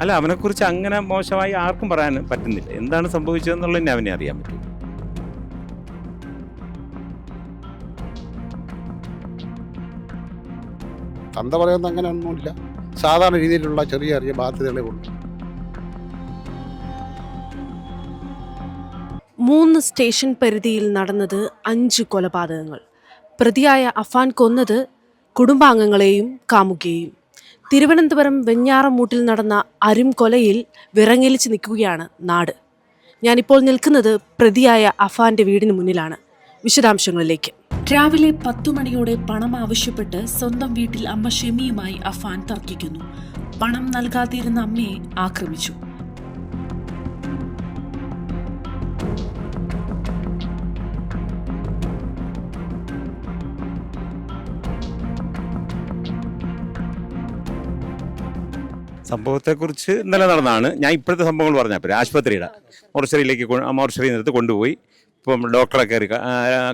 അല്ല അവനെക്കുറിച്ച് അങ്ങനെ മോശമായി ആർക്കും പറയാൻ പറ്റുന്നില്ല. എന്താണ് സംഭവിച്ചതെന്നുള്ളതിനെ അവനെ അറിയാൻ പറ്റും. തന്ത പറയുന്ന അങ്ങനെ ഒന്നുമില്ല സാധാരണ രീതിയിലുള്ള ചെറിയ ചെറിയ ബാധ്യതകളെ ഉള്ളൂ. മൂന്ന് സ്റ്റേഷൻ പരിധിയിൽ നടന്നത് അഞ്ച് കൊലപാതകങ്ങൾ. പ്രതിയായ അഫാൻ കൊന്നത് കുടുംബാംഗങ്ങളെയും കാമുകയെയും. തിരുവനന്തപുരം വെഞ്ഞാറമൂട്ടിൽ നടന്ന അരും കൊലയിൽ വിറങ്ങലിച്ച് നിൽക്കുകയാണ് നാട്. ഞാനിപ്പോൾ നിൽക്കുന്നത് പ്രതിയായ അഫാന്റെ വീടിന് മുന്നിലാണ്. വിശദാംശങ്ങളിലേക്ക്. രാവിലെ പത്തു മണിയോടെ പണം ആവശ്യപ്പെട്ട് സ്വന്തം വീട്ടിൽ അമ്മ ഷെമിയുമായി അഫാൻ തർക്കിക്കുന്നു. പണം നൽകാതിരുന്ന അമ്മയെ ആക്രമിച്ചു. സംഭവത്തെക്കുറിച്ച് ഇന്നലെ നടന്നതാണ് ഞാൻ ഇപ്പോഴത്തെ സംഭവങ്ങൾ പറഞ്ഞാൽ പോരെ. ആശുപത്രിയുടെ മോർച്ചറിയിലേക്ക് മോർച്ചറിയിൽ നിന്നെടുത്ത് കൊണ്ടുപോയി. ഇപ്പം ഡോക്ടറെ കയറി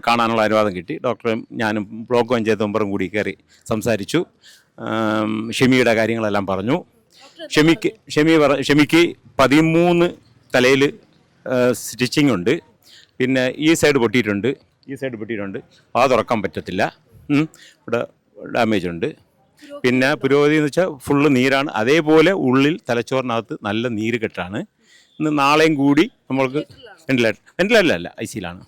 കാണാനുള്ള അനുവാദം കിട്ടി. ഡോക്ടറും ഞാനും ബ്ലോക്ക് പഞ്ചായത്ത് മെമ്പറും കൂടി കയറി സംസാരിച്ചു. ഷെമിയുടെ കാര്യങ്ങളെല്ലാം പറഞ്ഞു. ഷെമിക്ക് ഷെമി പറ ഷെമിക്ക് പതിമൂന്ന് തലയിൽ സ്റ്റിച്ചിങ് ഉണ്ട്. പിന്നെ ഈ സൈഡ് പൊട്ടിയിട്ടുണ്ട്. ഈ സൈഡ് പൊട്ടിയിട്ടുണ്ട്. ആ തുറക്കാൻ പറ്റത്തില്ല. ഇവിടെ ഡാമേജ് ഉണ്ട്. പിന്നെ പുരോഗതി എന്ന് വെച്ചാൽ ഫുള്ള് നീരാണ്. അതേപോലെ ഉള്ളിൽ തലച്ചോറിനകത്ത് നല്ല നീര് കെട്ടാണ്. ഇന്ന് നാളെയും കൂടി നമ്മൾക്ക് വെന്റിലേറ്റർ വെന്റിലേറ്റർ അല്ല ഐ സിയിലാണ്.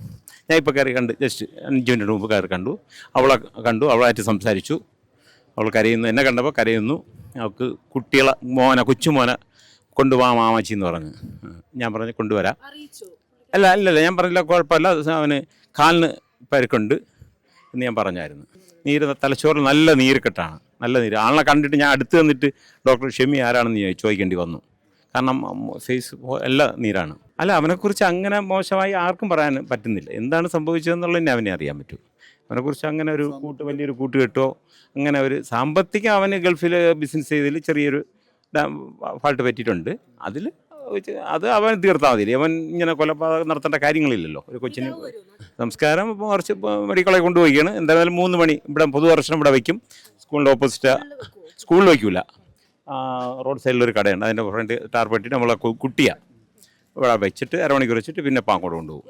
ഞാൻ ഇപ്പോൾ കയറി കണ്ട് ജസ്റ്റ് അഞ്ച് മിനിറ്റ് മുമ്പ് കയറി കണ്ടു. അവളെ കണ്ടു അവളായിട്ട് സംസാരിച്ചു. അവൾ കരയുന്നു എന്നെ കണ്ടപ്പോൾ കരയുന്നു. അവൾക്ക് കുട്ടികളെ മോനെ കൊച്ചുമോനെ കൊണ്ടുപോകാം മാമാച്ചി എന്ന് പറഞ്ഞു. ഞാൻ പറഞ്ഞു കൊണ്ടുവരാം. അല്ല അല്ലല്ല ഞാൻ പറഞ്ഞില്ല കുഴപ്പമില്ല. അവന് കാലിന് പരുക്കുണ്ട് എന്ന് ഞാൻ പറഞ്ഞായിരുന്നു. നീര് തലച്ചോറിൽ നല്ല നീര് നീർക്കെട്ടാണ് നല്ല നീര്. ആളെ കണ്ടിട്ട് ഞാൻ അടുത്ത് വന്നിട്ട് ഡോക്ടർ ഷെമി ആരാണെന്ന് ചോദിക്കേണ്ടി വന്നു. കാരണം ഫേസ് എല്ലാ നീരാണ്. അല്ല അവനെക്കുറിച്ച് അങ്ങനെ മോശമായി ആർക്കും പറയാൻ പറ്റുന്നില്ല. എന്താണ് സംഭവിച്ചതെന്നുള്ളതിനെ അവനെ അറിയാൻ പറ്റൂ. അവനെക്കുറിച്ച് അങ്ങനെ ഒരു കൂട്ട് വലിയൊരു കൂട്ട് കെട്ടോ അങ്ങനെ ഒരു സാമ്പത്തികം അവന് ഗൾഫിൽ ബിസിനസ് ചെയ്തതിൽ ചെറിയൊരു ഫാൾട്ട് പറ്റിയിട്ടുണ്ട്. അതിൽ അത് അവൻ തീർത്താൽ മതി അവൻ ഇങ്ങനെ കൊലപാതകം നടത്തേണ്ട കാര്യങ്ങളില്ലല്ലോ. ഒരു കൊച്ചിന് സംസ്കാരം ഇപ്പോൾ കുറച്ച് മെഡിക്കളെ കൊണ്ടുപോയിക്കാണ്. എന്തായാലും മൂന്ന് മണി ഇവിടെ പൊതുദർശനം ഇവിടെ വയ്ക്കും സ്കൂളിന്റെ ഓപ്പോസിറ്റ്. സ്കൂളിൽ വയ്ക്കൂല റോഡ് സൈഡിലൊരു കടയുണ്ട്. അതിന്റെ ഫ്രണ്ട് ടാർപ്പെട്ടിട്ട് നമ്മളെ കുട്ടിയാണ് കുട്ടിയ. ഇവിടെ വെച്ചിട്ട് അരമണിക്കൂർ വെച്ചിട്ട് പിന്നെ പാങ്ങോട് കൊണ്ടുപോകും.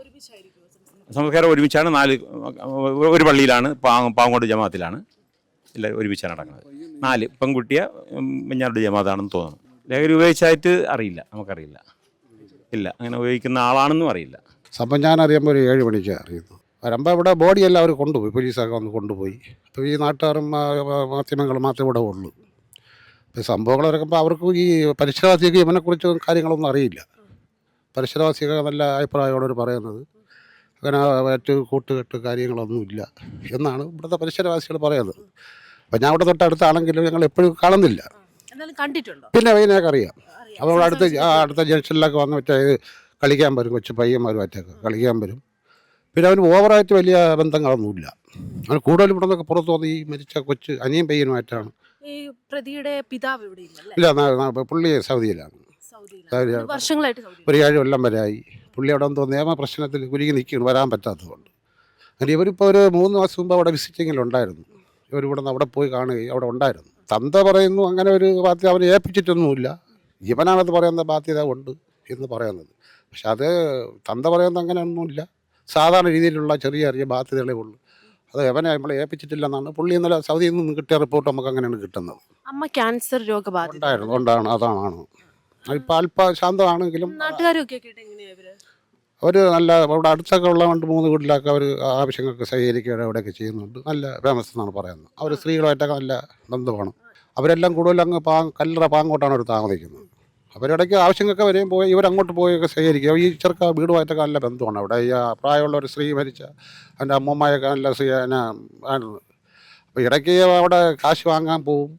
സംസ്കാരം? ഒരുമിച്ചാണ്. നാല് ഒരു പള്ളിയിലാണ്. പാ പാങ്ങോട് ജമാഅത്തിലാണ് എല്ലാവരും ഒരുമിച്ചാണ് നടക്കുന്നത്. നാല് പെൺകുട്ടിയെ മഞ്ഞാറുടെ ജമാത്താണെന്ന് തോന്നുന്നു. ലഹരി ഉപയോഗിച്ചായിട്ട് അറിയില്ല നമുക്കറിയില്ല. ഇല്ല അങ്ങനെ ഉപയോഗിക്കുന്ന ആളാണെന്നും അറിയില്ല. സംഭവം ഞാൻ അറിയുമ്പോൾ ഒരു ഏഴ് മണിക്ക് അറിയുന്നു വരുമ്പോൾ ഇവിടെ ബോഡിയെല്ലാം അവർ കൊണ്ടുപോയി പോലീസൊക്കെ വന്ന് കൊണ്ടുപോയി. അപ്പോൾ ഈ നാട്ടുകാരും മാധ്യമങ്ങളും മാത്രമേ ഇവിടെ ഉള്ളൂ. അപ്പോൾ സംഭവങ്ങൾ ഇറക്കുമ്പോൾ അവർക്ക് ഈ പരിസരവാസിക്ക് ഇവനെക്കുറിച്ച് കാര്യങ്ങളൊന്നും അറിയില്ല. പരിസരവാസിയൊക്കെ നല്ല അഭിപ്രായമാണ് പറയുന്നത്. അങ്ങനെ മറ്റ് കൂട്ടുകെട്ട് കാര്യങ്ങളൊന്നുമില്ല എന്നാണ് ഇവിടുത്തെ പരിസരവാസികൾ പറയുന്നത്. അപ്പം ഞാൻ ഇവിടെ തൊട്ടടുത്താണെങ്കിലും ഞങ്ങൾ എപ്പോഴും കാണുന്നില്ല. കണ്ടിട്ടുണ്ടോ? പിന്നെ വൈകുന്നേരം അറിയാം. അപ്പോൾ അടുത്ത ആ അടുത്ത ജംഗ്ഷനിലൊക്കെ വന്ന് മറ്റേ കളിക്കാൻ വരും കൊച്ചു പയ്യന്മാരുമായിട്ടൊക്കെ കളിക്കാൻ വരും. പിന്നെ അവന് ഓവറായിട്ട് വലിയ ബന്ധങ്ങളൊന്നുമില്ല. അവന് കൂടുതലും ഇവിടെ നിന്നൊക്കെ പുറത്ത് വന്ന് ഈ മരിച്ച കൊച്ച് അനിയൻ പയ്യനുമായിട്ടാണ്. ഈ പ്രതിയുടെ പിതാവ് ഇവിടെ ഇല്ലല്ലേ ഇല്ല നാ- നാ- പുള്ളി സൗദിയിലാണ്. സൗദിയിലാണ്. സൗദിയിലാണ്. വർഷങ്ങളായിട്ട് സൗദി ഒരു ഏഴ് കൊല്ലം വരെ ആയി പുള്ളി അവിടെ എന്തോ നിയമ പ്രശ്നത്തിൽ കുരുങ്ങി നിൽക്കുന്നു വരാൻ പറ്റാത്തതുകൊണ്ട്. അങ്ങനെ ഇവരിപ്പോൾ ഒരു മൂന്ന് മാസം മുമ്പ് അവിടെ വിസിറ്റിങ്ങിലുണ്ടായിരുന്നു. ഇവർ ഇവിടെ നിന്ന് അവിടെ പോയി കാണുകയും അവിടെ ഉണ്ടായിരുന്നു. തന്ത പറയുന്നു അങ്ങനെ ഒരു ബാധ്യത അവനെ ഏൽപ്പിച്ചിട്ടൊന്നുമില്ല. ഇവനാണത് പറയുന്ന ബാധ്യത? ഉണ്ട് എന്ന് പറയുന്നത്. പക്ഷെ അത് തന്ത പറയുന്നത് അങ്ങനെയൊന്നുമില്ല സാധാരണ രീതിയിലുള്ള ചെറിയ ചെറിയ ബാധ്യതകളേ ഉള്ളൂ. അത് എവനെ നമ്മളെ ഏൽപ്പിച്ചിട്ടില്ലെന്നാണ്. പുള്ളി ഇന്നലെ സൗദിയിൽ നിന്ന് കിട്ടിയ റിപ്പോർട്ട് നമുക്ക് അങ്ങനെയാണ് കിട്ടുന്നത്. അമ്മ ക്യാൻസർ രോഗബാധിത ഉണ്ടായിരുന്നു. ഉണ്ടാണ് അതാണ് ഇപ്പം അല്പ ശാന്തമാണെങ്കിലും നാട്ടുകാരൊക്കെ അവർ നല്ല അവിടെ അടുത്തൊക്കെ ഉള്ള രണ്ട് മൂന്ന് വീട്ടിലൊക്കെ അവർ ആവശ്യങ്ങൾക്ക് സഹകരിക്കുകയോ അവിടെയൊക്കെ ചെയ്യുന്നുണ്ട്. നല്ല ഫേമസ് എന്നാണ് പറയുന്നത്. അവർ സ്ത്രീകളുമായിട്ടൊക്കെ നല്ല ബന്ധമാണ്. അവരെല്ലാം കൂടുതൽ അങ്ങ് പാ കല്ലറ പാങ്ങോട്ടാണ് അവർ താമസിക്കുന്നത്. അവരിടയ്ക്ക് ആവശ്യങ്ങൾക്ക് വരെയും പോയി ഇവരങ്ങോട്ട് പോയൊക്കെ സ്വീകരിക്കുക ഈ ചെറുക്ക വീടുമായിട്ടൊക്കെ നല്ല ബന്ധമാണ് അവിടെ ഈ പ്രായമുള്ള ഒരു സ്ത്രീ മരിച്ച എന്റെ അമ്മമ്മയൊക്കെ നല്ല സ്ത്രീ ആണ്. അപ്പോൾ ഇടയ്ക്ക് അവിടെ കാശ് വാങ്ങാൻ പോവും.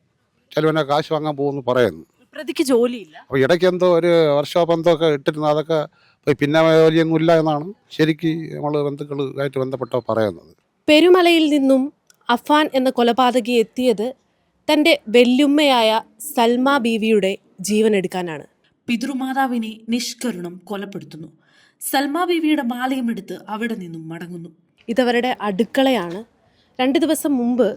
ചിലവനെ കാശ് വാങ്ങാൻ പോകുമെന്ന് പറയുന്നു. പ്രതിക്ക് ജോലിയില്ല. അപ്പോൾ ഇടയ്ക്ക് എന്തോ ഒരു വർക്ക്ഷോപ്പ് എന്തോ ഒക്കെ ഇട്ടിരുന്നു. അതൊക്കെ പോയി. പിന്നെ ജോലിയൊന്നും ഇല്ല എന്നാണ് ശരിക്ക് നമ്മൾ ബന്ധുക്കളുമായിട്ട് ബന്ധപ്പെട്ടോ പറയുന്നത്. പെരുമലയിൽ നിന്നും അഫാൻ എന്ന കൊലപാതകി എത്തിയത് തന്റെ വെല്ലുമ്മയായ സൽമ ബീവിയുടെ ജീവൻ എടുക്കാനാണ് പിതൃമാതാവിനെ നിഷ്കരുണം കൊലപ്പെടുത്തുന്നു. സൽമ ബീവിയുടെ മാലയും എടുത്ത് അവിടെ നിന്നും മടങ്ങുന്നു. ഇതവരുടെ അടുക്കളയാണ്. രണ്ട് ദിവസം മുമ്പ്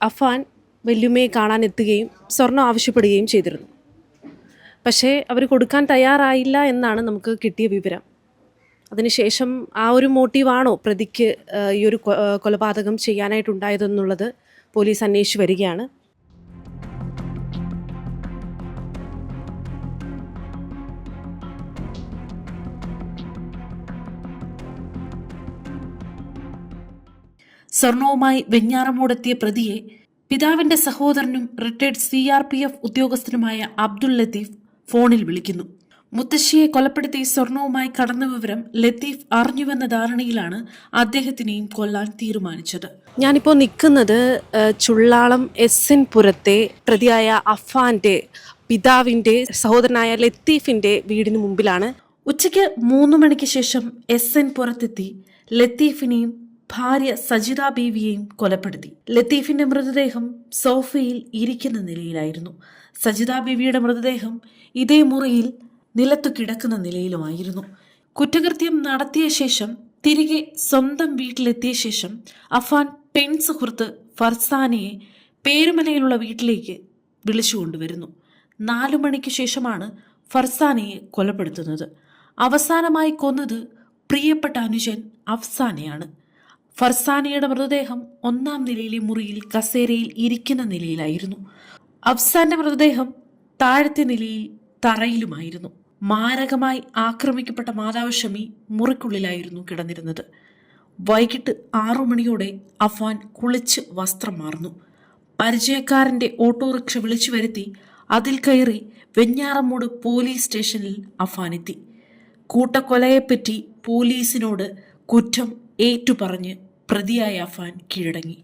അഫാൻ വെല്ലുമ്മയെ കാണാൻ എത്തുകയും സ്വർണം ആവശ്യപ്പെടുകയും ചെയ്തിരുന്നു. പക്ഷേ അവർ കൊടുക്കാൻ തയ്യാറായില്ല എന്നാണ് നമുക്ക് കിട്ടിയ വിവരം. അതിനുശേഷം ആ ഒരു മോട്ടീവാണോ പ്രതിക്ക് ഈ ഒരു കൊലപാതകം ചെയ്യാനായിട്ടുണ്ടായതെന്നുള്ളത് പോലീസ് അന്വേഷിച്ച് വരികയാണ്. സ്വർണവുമായി വെഞ്ഞാറമൂടെത്തിയ പ്രതിയെ പിതാവിന്റെ സഹോദരനും retired C R P F ഉദ്യോഗസ്ഥനുമായ Abdul Latheef ഫോണിൽ വിളിക്കുന്നു. മുത്തശ്ശിയെ കൊലപ്പെടുത്തി സ്വർണവുമായി കടന്ന വിവരം ലത്തീഫ് അറിഞ്ഞുവെന്ന ധാരണയിലാണ് അദ്ദേഹത്തിനെയും കൊല്ലാൻ തീരുമാനിച്ചത്. ഞാനിപ്പോൾ നിൽക്കുന്നത് ചുള്ളാളം എസ് എൻ പുരത്തെ പ്രതിയായ അഫാന്റെ പിതാവിന്റെ സഹോദരനായ ലത്തീഫിന്റെ വീടിന് മുമ്പിലാണ്. ഉച്ചയ്ക്ക് മൂന്ന് മണിക്ക് ശേഷം എസ് എൻ പുറത്തെത്തി ലത്തീഫിനെയും ഭാര്യ സജിത ബീവിയെയും കൊലപ്പെടുത്തി. ലത്തീഫിന്റെ മൃതദേഹം സോഫയിൽ ഇരിക്കുന്ന നിലയിലായിരുന്നു. സജിത ബീവിയുടെ മൃതദേഹം ഇതേ മുറിയിൽ നിലത്തു കിടക്കുന്ന നിലയിലുമായിരുന്നു. കുറ്റകൃത്യം നടത്തിയ ശേഷം തിരികെ സ്വന്തം വീട്ടിലെത്തിയ ശേഷം അഫാൻ പെൺ സുഹൃത്ത് ഫർസാനയെ പേരുമലയിലുള്ള വീട്ടിലേക്ക് വിളിച്ചുകൊണ്ടുവരുന്നു നാലു മണിക്ക് ശേഷമാണ് ഫർസാനയെ കൊലപ്പെടുത്തുന്നത്. അവസാനമായി കൊന്നത് പ്രിയപ്പെട്ട അനുജൻ അഫ്സാനയാണ്. ഫർസാനയുടെ മൃതദേഹം ഒന്നാം നിലയിലെ മുറിയിൽ കസേരയിൽ ഇരിക്കുന്ന നിലയിലായിരുന്നു. അഫ്സാന്റെ മൃതദേഹം താഴത്തെ നിലയിൽ തറയിലുമായിരുന്നു. മാരകമായി ആക്രമിക്കപ്പെട്ട മാതാവ് ഷമി മുറിക്കുള്ളിലായിരുന്നു കിടന്നിരുന്നത്. വൈകിട്ട് ആറു മണിയോടെ അഫാൻ കുളിച്ച് വസ്ത്രം മാറുന്നു. പരിചയക്കാരന്റെ ഓട്ടോറിക്ഷ വിളിച്ചു വരുത്തി അതിൽ കയറി വെഞ്ഞാറമ്മൂട് പോലീസ് സ്റ്റേഷനിൽ അഫാൻ എത്തി കൂട്ടക്കൊലയെപ്പറ്റി പോലീസിനോട് കുറ്റം ഏറ്റുപറഞ്ഞ് പ്രതിയായ അഫാൻ കീഴടങ്ങി.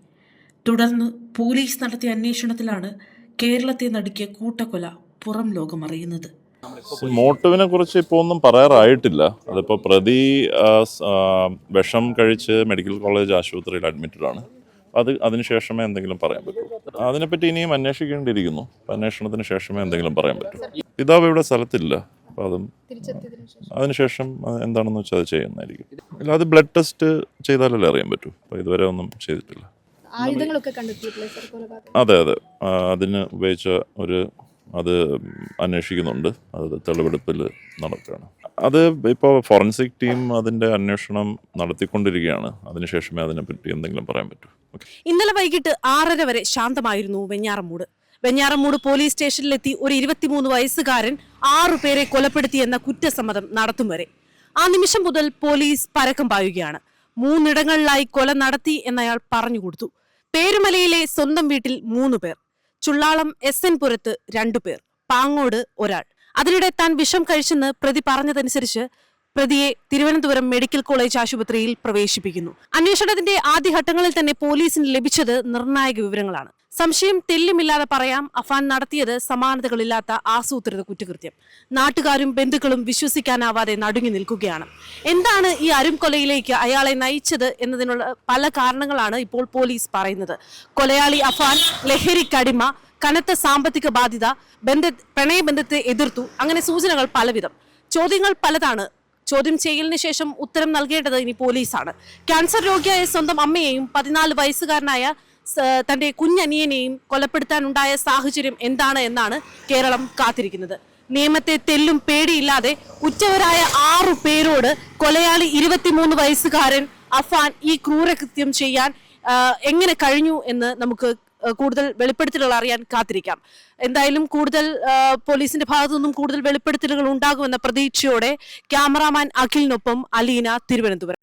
തുടർന്ന് പോലീസ് നടത്തിയ അന്വേഷണത്തിലാണ് കേരളത്തെ നടുക്കിയ കൂട്ടക്കൊല പുറം ലോകം അറിയുന്നത് മോട്ടീവിനെ കുറിച്ച് ഇപ്പോൾ ഒന്നും പറയാറായിട്ടില്ല. അതിപ്പോൾ പ്രതി വിഷം കഴിച്ച് മെഡിക്കൽ കോളേജ് ആശുപത്രിയിൽ അഡ്മിറ്റഡ് ആണ്. അത് അതിനുശേഷമേ എന്തെങ്കിലും പറയാൻ പറ്റൂ. അതിനെപ്പറ്റി ഇനിയും അന്വേഷിക്കേണ്ടിയിരിക്കുന്നു. അന്വേഷണത്തിന് ശേഷമേ എന്തെങ്കിലും പറയാൻ പറ്റൂ. പിതാവ് ഇവിടെ സ്ഥലത്തില്ല. അപ്പോൾ അതും അതിനുശേഷം അത് എന്താണെന്ന് വെച്ചാൽ അത് ചെയ്യുന്നതായിരിക്കും. ഇല്ല അത് ബ്ലഡ് ടെസ്റ്റ് ചെയ്താലല്ലേ അറിയാൻ പറ്റൂ. അപ്പോൾ ഇതുവരെ ഒന്നും ചെയ്തിട്ടില്ല. ആയുധങ്ങളൊക്കെ കണ്ടെത്തിയിട്ടില്ലേ സർ കൊലപാതകം അതെ അതെ. അതിന് ഉപയോഗിച്ച ഒരു അത് അന്വേഷിക്കുന്നുണ്ട്. അത് തെളിവെടുപ്പിൽ നടക്കുകയാണ്. അത് ഇപ്പോൾ ഫോറൻസിക് ടീം അതിന്റെ അന്വേഷണം നടത്തിക്കൊണ്ടിരിക്കുകയാണ്. അതിനുശേഷമേ അതിനെപ്പറ്റി എന്തെങ്കിലും പറയാൻ പറ്റൂ. ഇന്നലെ വൈകിട്ട് ആറര വരെ ശാന്തമായിരുന്നു വെഞ്ഞാറമ്മൂട് വെഞ്ഞാറമ്മൂട് പോലീസ് സ്റ്റേഷനിലെത്തി ഒരു ഇരുപത്തിമൂന്ന് വയസ്സുകാരൻ ആറു പേരെ കൊലപ്പെടുത്തിയെന്ന കുറ്റസമ്മതം നടത്തും വരെ. ആ നിമിഷം മുതൽ പോലീസ് പരക്കം പായുകയാണ്. മൂന്നിടങ്ങളിലായി കൊല നടത്തി എന്നയാൾ പറഞ്ഞു കൊടുത്തു. പേരുമലയിലെ സ്വന്തം വീട്ടിൽ മൂന്ന് പേർ. ചുള്ളാളം എസ് എൻ പുരത്ത് രണ്ടുപേർ പാങ്ങോട് ഒരാൾ. അതിനിടെ താൻ വിഷം കഴിച്ചെന്ന് പ്രതി പറഞ്ഞതനുസരിച്ച് പ്രതിയെ തിരുവനന്തപുരം മെഡിക്കൽ കോളേജ് ആശുപത്രിയിൽ പ്രവേശിപ്പിക്കുന്നു. അന്വേഷണത്തിന്റെ ആദ്യഘട്ടങ്ങളിൽ തന്നെ പോലീസിന് ലഭിച്ചത് നിർണായക വിവരങ്ങളാണ്. സംശയം തെല്ലുമില്ലാതെ പറയാം. അഫാൻ നടത്തിയത് സമാനതകളില്ലാത്ത ആസൂത്രിത കുറ്റകൃത്യം. നാട്ടുകാരും ബന്ധുക്കളും വിശ്വസിക്കാനാവാതെ നടുങ്ങി നിൽക്കുകയാണ്. എന്താണ് ഈ അരുംകൊലയിലേക്ക് അയാളെ നയിച്ചത് എന്നതിനുള്ള പല കാരണങ്ങളാണ് ഇപ്പോൾ പോലീസ് പറയുന്നത്. കൊലയാളി അഫാൻ ലഹരിക്കടിമ കനത്ത സാമ്പത്തിക ബാധ്യത ബന്ധ പ്രണയബന്ധത്തെ എതിർത്തു അങ്ങനെ സൂചനകൾ പലവിധം. ചോദ്യങ്ങൾ പലതാണ്. ചോദ്യം ചെയ്യലിന് ശേഷം ഉത്തരം നൽകേണ്ടത് ഇനി പോലീസാണ്. ക്യാൻസർ രോഗിയായ സ്വന്തം അമ്മയെയും പതിനാല് വയസ്സുകാരനായ തന്റെ കുഞ്ഞനിയനെയും കൊലപ്പെടുത്താനുണ്ടായ സാഹചര്യം എന്താണ് എന്നാണ് കേരളം കാത്തിരിക്കുന്നത്. നിയമത്തെ തെല്ലും പേടിയില്ലാതെ ഉച്ചവരായ ആറു പേരോട് കൊലയാളി ഇരുപത്തിമൂന്ന് വയസ്സുകാരൻ അഫാൻ ഈ ക്രൂരകൃത്യം ചെയ്യാൻ എങ്ങനെ കഴിഞ്ഞു എന്ന് നമുക്ക് കൂടുതൽ വെളിപ്പെടുത്തലുകൾ അറിയാൻ കാത്തിരിക്കാം. എന്തായാലും കൂടുതൽ പോലീസിന്റെ ഭാഗത്തു നിന്നും കൂടുതൽ വെളിപ്പെടുത്തലുകൾ ഉണ്ടാകുമെന്ന പ്രതീക്ഷയോടെ ക്യാമറാമാൻ അഖിലിനൊപ്പം അലീന തിരുവനന്തപുരം.